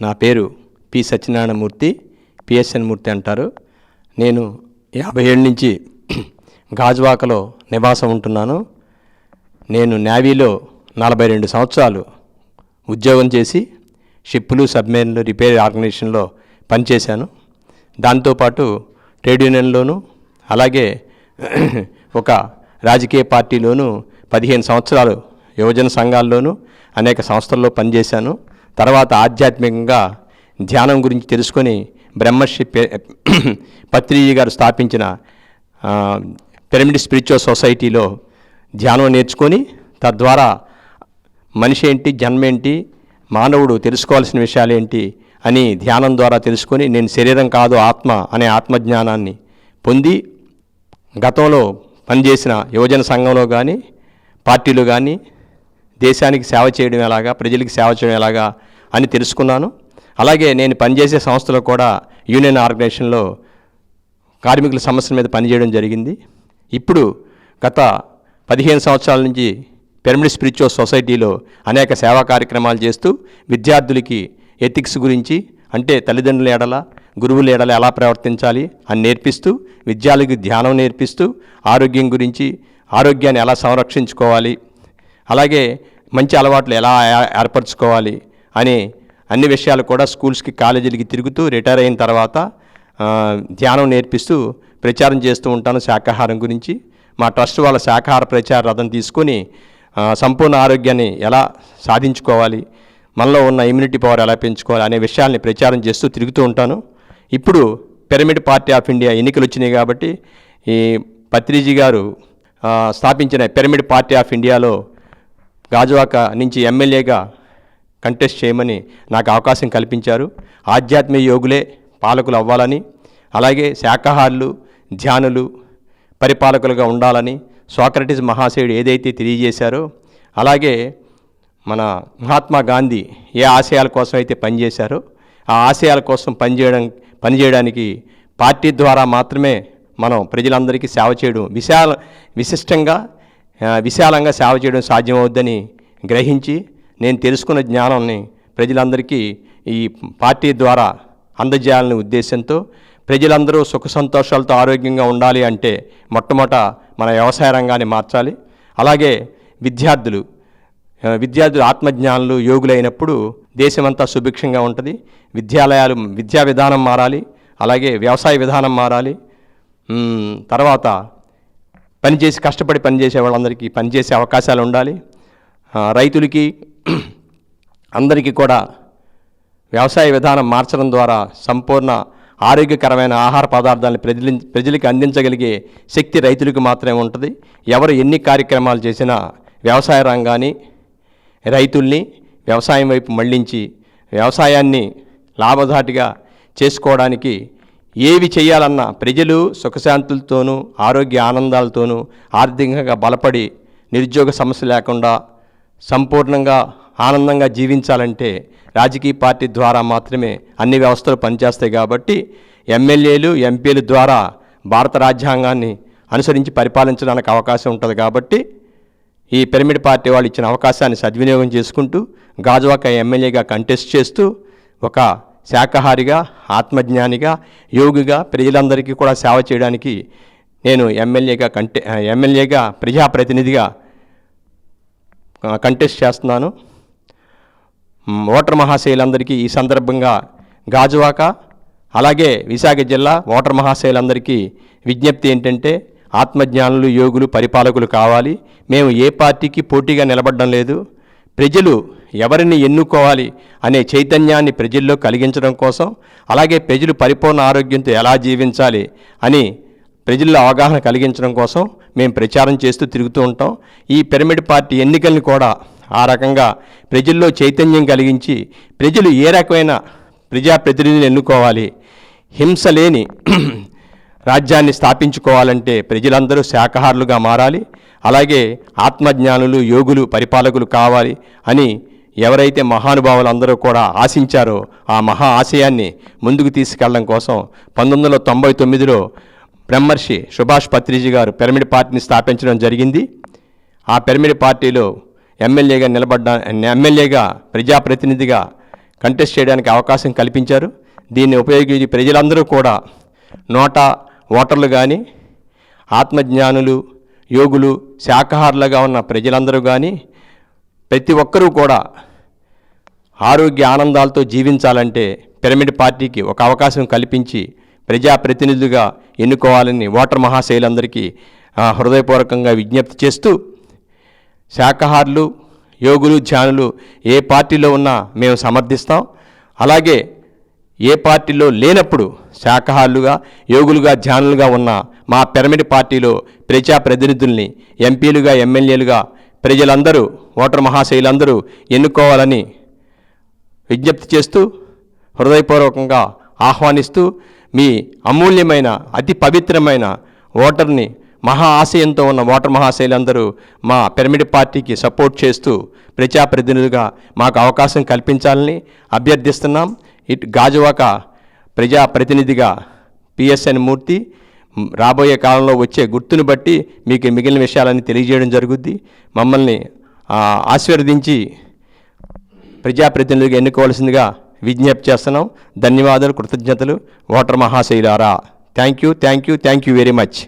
నా పేరు P Satyanarayana Murthy PSN మూర్తి అంటారు. నేను యాభై ఏళ్ళ నుంచి గాజువాకలో నివాసం ఉంటున్నాను. నేను నేవీలో నలభై రెండు సంవత్సరాలు ఉద్యోగం చేసి షిప్పులు సబ్మెరీన్లు రిపేర్ ఆర్గనైజేషన్లో పనిచేశాను. దాంతోపాటు ట్రేడ్ యూనియన్లోనూ అలాగే ఒక రాజకీయ పార్టీలోనూ పదిహేను సంవత్సరాలు యువజన సంఘాల్లోనూ అనేక సంస్థల్లో పనిచేశాను. తర్వాత ఆధ్యాత్మికంగా ధ్యానం గురించి తెలుసుకొని బ్రహ్మర్షి పే- పత్రిజీ గారు స్థాపించిన పిరమిడ్ స్పిరిచువల్ సొసైటీలో ధ్యానం నేర్చుకొని తద్వారా మనిషి ఏంటి జన్మ ఏంటి మానవుడు తెలుసుకోవాల్సిన విషయాలు ఏంటి అని ధ్యానం ద్వారా తెలుసుకొని నేను శరీరం కాదు ఆత్మ అనే ఆత్మజ్ఞానాన్ని పొంది గతంలో పనిచేసిన యువజన సంఘంలో కానీ పార్టీలు కానీ దేశానికి సేవ చేయడం ఎలాగా ప్రజలకు సేవ చేయడం ఎలాగా అని తెలుసుకున్నాను. అలాగే నేను పనిచేసే సంస్థలో కూడా యూనియన్ ఆర్గనైజేషన్లో కార్మికుల సమస్యల మీద పనిచేయడం జరిగింది. ఇప్పుడు గత పదిహేను సంవత్సరాల నుంచి పిరమిడ్ స్పిరిచువల్ సొసైటీలో అనేక సేవా కార్యక్రమాలు చేస్తూ విద్యార్థులకి ఎథిక్స్ గురించి అంటే తల్లిదండ్రుల ఎడల గురువుల ఎడల ఎలా ప్రవర్తించాలి అని నేర్పిస్తూ విద్యార్థులకి ధ్యానం నేర్పిస్తూ ఆరోగ్యం గురించి ఆరోగ్యాన్ని ఎలా సంరక్షించుకోవాలి అలాగే మంచి అలవాట్లు ఎలా ఏర్పరచుకోవాలి అని అన్ని విషయాలు కూడా స్కూల్స్కి కాలేజీలకి తిరుగుతూ రిటైర్ అయిన తర్వాత ధ్యానం నేర్పిస్తూ ప్రచారం చేస్తూ ఉంటాను శాకాహారం గురించి. మా ట్రస్ట్ వాళ్ళ శాకాహార ప్రచార రథం తీసుకొని సంపూర్ణ ఆరోగ్యాన్ని ఎలా సాధించుకోవాలి మనలో ఉన్న ఇమ్యూనిటీ పవర్ ఎలా పెంచుకోవాలి అనే విషయాల్ని ప్రచారం చేస్తూ తిరుగుతూ ఉంటాను. ఇప్పుడు పిరమిడ్ పార్టీ ఆఫ్ ఇండియా ఎన్నికలు వచ్చినాయి కాబట్టి ఈ పత్రిజీ గారు స్థాపించిన పిరమిడ్ పార్టీ ఆఫ్ ఇండియాలో గాజువాక నుంచి ఎమ్మెల్యేగా కంటెస్ట్ చేయమని నాకు అవకాశం కల్పించారు. ఆధ్యాత్మిక యోగులే పాలకులు అవ్వాలని అలాగే శాకాహారులు ధ్యానులు పరిపాలకులుగా ఉండాలని సోక్రటిస్ మహాశయుడు ఏదైతే తెలియజేశారో అలాగే మన మహాత్మా గాంధీ ఏ ఆశయాల కోసం అయితే పనిచేశారో ఆ ఆశయాల కోసం పనిచేయడం పనిచేయడానికి పార్టీ ద్వారా మాత్రమే మనం ప్రజలందరికీ సేవ చేయడం విశాల విశిష్టంగా విశాలంగా సేవ చేయడం సాధ్యమవుద్దని గ్రహించి నేను తెలుసుకున్న జ్ఞానాన్ని ప్రజలందరికీ ఈ పార్టీ ద్వారా అందజేయాలనే ఉద్దేశంతో ప్రజలందరూ సుఖ సంతోషాలతో ఆరోగ్యంగా ఉండాలి అంటే మొట్టమొదట మన వ్యవసాయ రంగాన్ని మార్చాలి. అలాగే విద్యార్థులు విద్యార్థులు ఆత్మజ్ఞానులు యోగులైనప్పుడు దేశమంతా సుభిక్షంగా ఉంటుంది. విద్యాలయాలు విద్యా విధానం మారాలి. అలాగే వ్యవసాయ విధానం మారాలి. తర్వాత పనిచేసి కష్టపడి పనిచేసే వాళ్ళందరికీ పనిచేసే అవకాశాలు ఉండాలి. రైతులకి అందరికీ కూడా వ్యవసాయ విధానం మార్చడం ద్వారా సంపూర్ణ ఆరోగ్యకరమైన ఆహార పదార్థాలను ప్రజల ప్రజలకి అందించగలిగే శక్తి రైతులకు మాత్రమే ఉంటుంది. ఎవరు ఎన్ని కార్యక్రమాలు చేసినా వ్యవసాయ రంగాన్ని రైతుల్ని వ్యవసాయం వైపు మళ్ళించి వ్యవసాయాన్ని లాభదాటిగా చేసుకోవడానికి ఏవి చేయాలన్నా ప్రజలు సుఖశాంతులతోనూ ఆరోగ్య ఆనందాలతోనూ ఆర్థికంగా బలపడి నిరుద్యోగ సమస్య లేకుండా సంపూర్ణంగా ఆనందంగా జీవించాలంటే రాజకీయ పార్టీ ద్వారా మాత్రమే అన్ని వ్యవస్థలు పనిచేస్తాయి కాబట్టి ఎమ్మెల్యేలు ఎంపీల ద్వారా భారత రాజ్యాంగాన్ని అనుసరించి పరిపాలించడానికి అవకాశం ఉంటుంది కాబట్టి ఈ పిరమిడ్ పార్టీ వాళ్ళు ఇచ్చిన అవకాశాన్ని సద్వినియోగం చేసుకుంటూ గాజువాక ఎమ్మెల్యేగా కంటెస్ట్ చేస్తూ ఒక శాకాహారిగా ఆత్మజ్ఞానిగా యోగిగా ప్రజలందరికీ కూడా సేవ చేయడానికి నేను ఎమ్మెల్యేగా కంటె ఎమ్మెల్యేగా ప్రజాప్రతినిధిగా కంటెస్ట్ చేస్తున్నాను. ఓటర్ మహాశయులందరికీ ఈ సందర్భంగా గాజువాక అలాగే విశాఖ జిల్లా ఓటర్ మహాశయులందరికీ విజ్ఞప్తి ఏంటంటే ఆత్మజ్ఞానులు యోగులు పరిపాలకులు కావాలి. మేము ఏ పార్టీకి పోటీగా నిలబడడం లేదు. ప్రజలు ఎవరిని ఎన్నుకోవాలి అనే చైతన్యాన్ని ప్రజల్లో కలిగించడం కోసం అలాగే ప్రజలు పరిపూర్ణ ఆరోగ్యంతో ఎలా జీవించాలి అని ప్రజల్లో అవగాహన కలిగించడం కోసం మేము ప్రచారం చేస్తూ తిరుగుతూ ఉంటాం. ఈ పిరమిడ్ పార్టీ ఎన్నికల్ని కూడా ఆ రకంగా ప్రజల్లో చైతన్యం కలిగించి ప్రజలు ఏ రకమైన ప్రజాప్రతినిధిని ఎన్నుకోవాలి హింస లేని రాజ్యాన్ని స్థాపించుకోవాలంటే ప్రజలందరూ శాకాహారులుగా మారాలి అలాగే ఆత్మజ్ఞానులు యోగులు పరిపాలకులు కావాలి అని ఎవరైతే మహానుభావులు అందరూ కూడా ఆశించారో ఆ మహా ఆశయాన్ని ముందుకు తీసుకెళ్ళడం కోసం పంతొమ్మిది వందల తొంభై తొమ్మిదిలో బ్రహ్మర్షి సుభాష్ పత్రిజీ గారు పిరమిడ్ పార్టీని స్థాపించడం జరిగింది. ఆ పిరమిడ్ పార్టీలో ఎమ్మెల్యేగా నిలబడ్డా ఎమ్మెల్యేగా ప్రజాప్రతినిధిగా కంటెస్ట్ చేయడానికి అవకాశం కల్పించారు. దీన్ని ఉపయోగించి ప్రజలందరూ కూడా నోటా ఓటర్లు కానీ ఆత్మజ్ఞానులు యోగులు శాకాహారులుగా ఉన్న ప్రజలందరూ కానీ ప్రతి ఒక్కరూ కూడా ఆరోగ్య ఆనందాలతో జీవించాలంటే పిరమిడ్ పార్టీకి ఒక అవకాశం కల్పించి ప్రజాప్రతినిధులుగా ఎన్నుకోవాలని ఓటర్ మహాశైలందరికీ హృదయపూర్వకంగా విజ్ఞప్తి చేస్తూ శాకాహారులు యోగులు ధ్యానులు ఏ పార్టీలో ఉన్నా మేము సమర్థిస్తాం. అలాగే ఏ పార్టీలో లేనప్పుడు శాకాహారులుగా యోగులుగా ధ్యానులుగా ఉన్న మా పిరమిడ్ పార్టీలో ప్రజాప్రతినిధుల్ని ఎంపీలుగా ఎమ్మెల్యేలుగా ప్రజలందరూ ఓటర్ మహాశైలందరూ ఎన్నుకోవాలని విజ్ఞప్తి చేస్తూ హృదయపూర్వకంగా ఆహ్వానిస్తూ మీ అమూల్యమైన అతి పవిత్రమైన ఓటర్ని మహా ఆశయంతో ఉన్న ఓటర్ మహాశైలందరూ మా పిరమిడ్ పార్టీకి సపోర్ట్ చేస్తూ ప్రజాప్రతినిధులుగా మాకు అవకాశం కల్పించాలని అభ్యర్థిస్తున్నాం. ఇటు గాజువాక ప్రజాప్రతినిధిగా పిఎస్ఎన్ మూర్తి రాబోయే కాలంలో వచ్చే గుర్తును బట్టి మీకు మిగిలిన విషయాలన్నీ తెలియజేయడం జరుగుద్ది. మమ్మల్ని ఆశీర్వదించి ప్రజాప్రతినిధులుగా ఎన్నుకోవాల్సిందిగా విజ్ఞప్తి చేస్తున్నాం. ధన్యవాదాలు కృతజ్ఞతలు. Voter మహాశైలారా thank you thank you thank you very much.